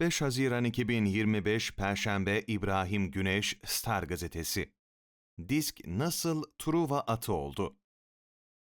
5 Haziran 2025 Perşembe İbrahim Güneş Star Gazetesi Disk nasıl Truva atı oldu?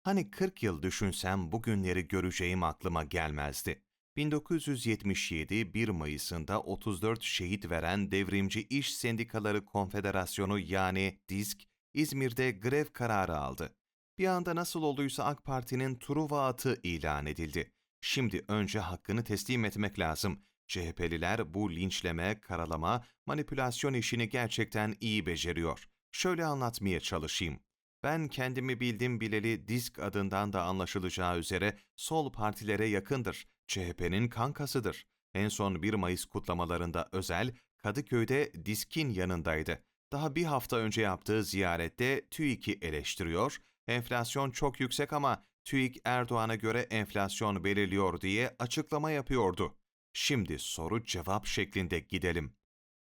Hani 40 yıl düşünsem bugünleri göreceğim aklıma gelmezdi. 1977 1 Mayıs'ında 34 şehit veren Devrimci İş Sendikaları Konfederasyonu yani DİSK, İzmir'de grev kararı aldı. Bir anda nasıl olduysa AK Parti'nin Truva atı ilan edildi. Şimdi önce hakkını teslim etmek lazım. CHP'liler bu linçleme, karalama, manipülasyon işini gerçekten iyi beceriyor. Şöyle anlatmaya çalışayım. Ben kendimi bildim bileli DISK adından da anlaşılacağı üzere sol partilere yakındır. CHP'nin kankasıdır. En son 1 Mayıs kutlamalarında özel Kadıköy'de DISK'in yanındaydı. Daha bir hafta önce yaptığı ziyarette TÜİK'i eleştiriyor, enflasyon çok yüksek ama TÜİK Erdoğan'a göre enflasyon belirliyor diye açıklama yapıyordu. Şimdi soru cevap şeklinde gidelim.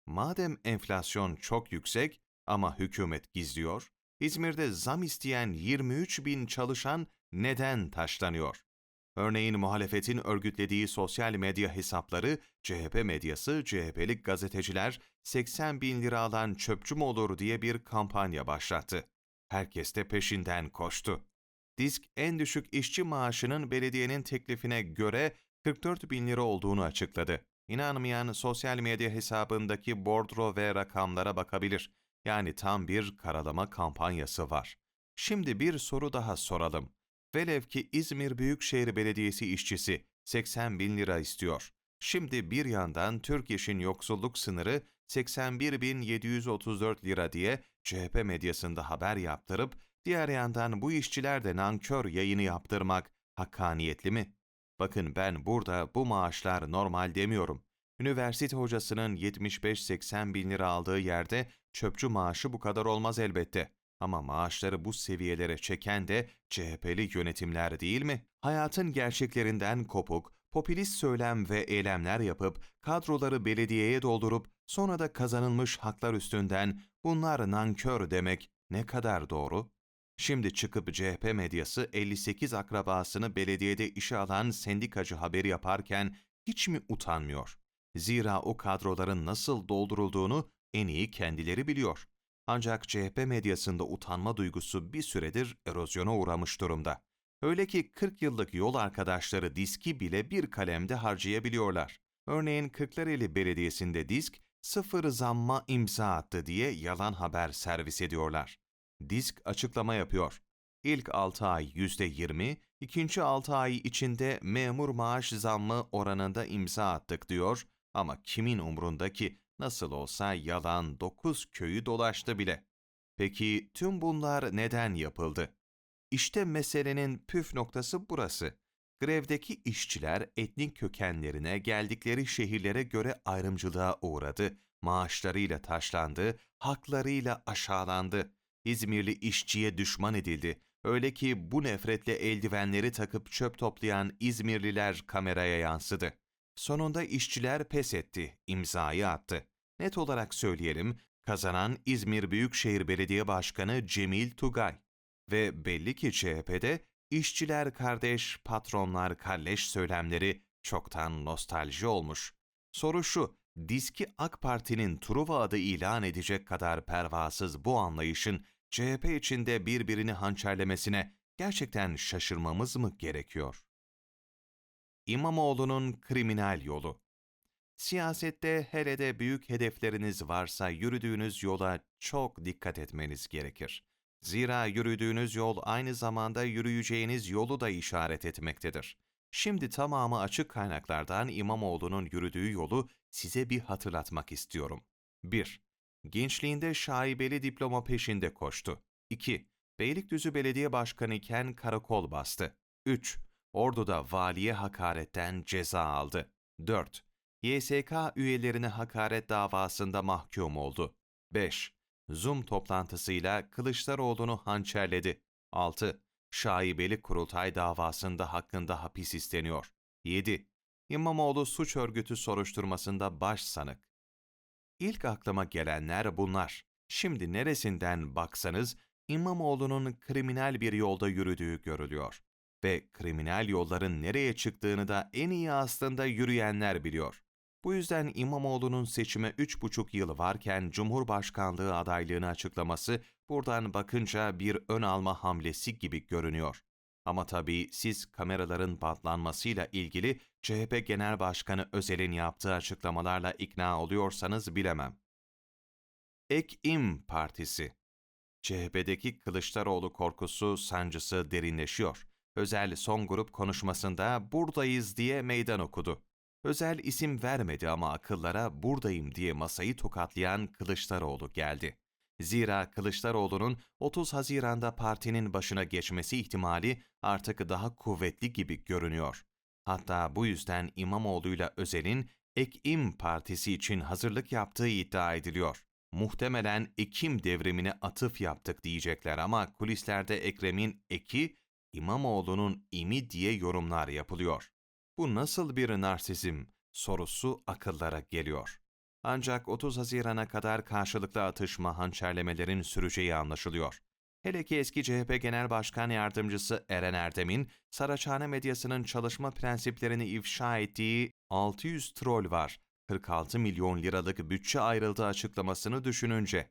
Madem enflasyon çok yüksek ama hükümet gizliyor, İzmir'de zam isteyen 23 bin çalışan neden taşlanıyor? Örneğin muhalefetin örgütlediği sosyal medya hesapları, CHP medyası, CHP'lik gazeteciler 80 bin lira alan çöpçü mü olur diye bir kampanya başlattı. Herkes de peşinden koştu. Disk en düşük işçi maaşının belediyenin teklifine göre 44 bin lira olduğunu açıkladı. İnanmayan sosyal medya hesabındaki bordro ve rakamlara bakabilir. Yani tam bir karalama kampanyası var. Şimdi bir soru daha soralım. Velev ki İzmir Büyükşehir Belediyesi işçisi 80 bin lira istiyor. Şimdi bir yandan Türk İş'in yoksulluk sınırı 81.734 lira diye CHP medyasında haber yaptırıp, diğer yandan bu işçiler de nankör yayını yaptırmak hakkaniyetli mi? Bakın ben burada bu maaşlar normal demiyorum. Üniversite hocasının 75-80 bin lira aldığı yerde çöpçü maaşı bu kadar olmaz elbette. Ama maaşları bu seviyelere çeken de CHP'li yönetimler değil mi? Hayatın gerçeklerinden kopuk, popülist söylem ve eylemler yapıp kadroları belediyeye doldurup sonra da kazanılmış haklar üstünden bunlar nankör demek ne kadar doğru? Şimdi çıkıp CHP medyası 58 akrabasını belediyede işe alan sendikacı haberi yaparken hiç mi utanmıyor? Zira o kadroların nasıl doldurulduğunu en iyi kendileri biliyor. Ancak CHP medyasında utanma duygusu bir süredir erozyona uğramış durumda. Öyle ki 40 yıllık yol arkadaşları diski bile bir kalemde harcayabiliyorlar. Örneğin Kırklareli Belediyesi'nde disk sıfır zamma imza attı diye yalan haber servis ediyorlar. Disk açıklama yapıyor. İlk 6 ay %20, ikinci 6 ay içinde memur maaş zammı oranında imza attık diyor ama kimin umrunda ki nasıl olsa yalan 9 köyü dolaştı bile. Peki tüm bunlar neden yapıldı? İşte meselenin püf noktası burası. Grevdeki işçiler etnik kökenlerine geldikleri şehirlere göre ayrımcılığa uğradı, maaşlarıyla taşlandı, haklarıyla aşağılandı. İzmirli işçiye düşman edildi. Öyle ki bu nefretle eldivenleri takıp çöp toplayan İzmirliler kameraya yansıdı. Sonunda işçiler pes etti, imzayı attı. Net olarak söyleyelim, kazanan İzmir Büyükşehir Belediye Başkanı Cemil Tugay. Ve belli ki CHP'de işçiler kardeş, patronlar kalleş söylemleri çoktan nostalji olmuş. Soru şu, diski AK Parti'nin Truva adı ilan edecek kadar pervasız bu anlayışın CHP içinde birbirini hançerlemesine gerçekten şaşırmamız mı gerekiyor? İmamoğlu'nun kriminal yolu Siyasette hele de büyük hedefleriniz varsa yürüdüğünüz yola çok dikkat etmeniz gerekir. Zira yürüdüğünüz yol aynı zamanda yürüyeceğiniz yolu da işaret etmektedir. Şimdi tamamı açık kaynaklardan İmamoğlu'nun yürüdüğü yolu size bir hatırlatmak istiyorum. 1. Gençliğinde şaibeli diploma peşinde koştu. 2. Beylikdüzü Belediye Başkanı iken karakol bastı. 3. Ordu'da valiye hakaretten ceza aldı. 4. YSK üyelerine hakaret davasında mahkum oldu. 5. Zoom toplantısıyla Kılıçdaroğlu'nu hançerledi. 6. Şaibeli kurultay davasında hakkında hapis isteniyor. 7. İmamoğlu suç örgütü soruşturmasında baş sanık. İlk aklıma gelenler bunlar. Şimdi neresinden baksanız İmamoğlu'nun kriminal bir yolda yürüdüğü görülüyor. Ve kriminal yolların nereye çıktığını da en iyi aslında yürüyenler biliyor. Bu yüzden İmamoğlu'nun seçime 3,5 yıl varken Cumhurbaşkanlığı adaylığını açıklaması buradan bakınca bir ön alma hamlesi gibi görünüyor. Ama tabii siz kameraların bantlanmasıyla ilgili CHP Genel Başkanı Özel'in yaptığı açıklamalarla ikna oluyorsanız bilemem. Ek İm Partisi CHP'deki Kılıçdaroğlu korkusu, sancısı derinleşiyor. Özel son grup konuşmasında buradayız diye meydan okudu. Özel isim vermedi ama akıllara buradayım diye masayı tokatlayan Kılıçdaroğlu geldi. Zira Kılıçdaroğlu'nun 30 Haziran'da partinin başına geçmesi ihtimali artık daha kuvvetli gibi görünüyor. Hatta bu yüzden İmamoğlu'yla Özel'in Ek İm Partisi için hazırlık yaptığı iddia ediliyor. Muhtemelen Ekim devrimine atıf yaptık diyecekler ama kulislerde Ekrem'in eki, İmamoğlu'nun imi diye yorumlar yapılıyor. Bu nasıl bir narsizm sorusu akıllara geliyor. Ancak 30 Haziran'a kadar karşılıklı atışma hançerlemelerin süreceği anlaşılıyor. Hele ki eski CHP Genel Başkan Yardımcısı Eren Erdem'in Saraçhane medyasının çalışma prensiplerini ifşa ettiği 600 troll var, 46 milyon liralık bütçe ayrıldığı açıklamasını düşününce.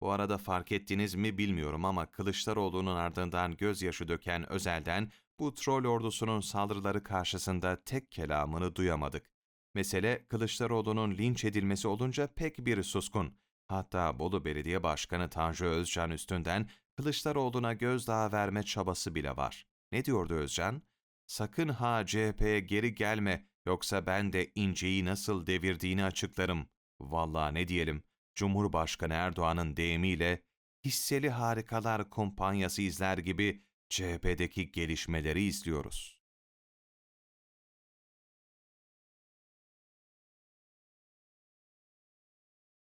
Bu arada fark ettiniz mi bilmiyorum ama Kılıçdaroğlu'nun ardından gözyaşı döken Özel'den bu troll ordusunun saldırıları karşısında tek kelamını duyamadık. Mesele Kılıçdaroğlu'nun linç edilmesi olunca pek bir suskun. Hatta Bolu Belediye Başkanı Tanju Özcan üstünden Kılıçdaroğlu'na gözdağı verme çabası bile var. Ne diyordu Özcan? Sakın ha CHP'ye geri gelme yoksa ben de İnce'yi nasıl devirdiğini açıklarım. Vallahi ne diyelim, Cumhurbaşkanı Erdoğan'ın deyimiyle hisseli harikalar kumpanyası izler gibi CHP'deki gelişmeleri izliyoruz.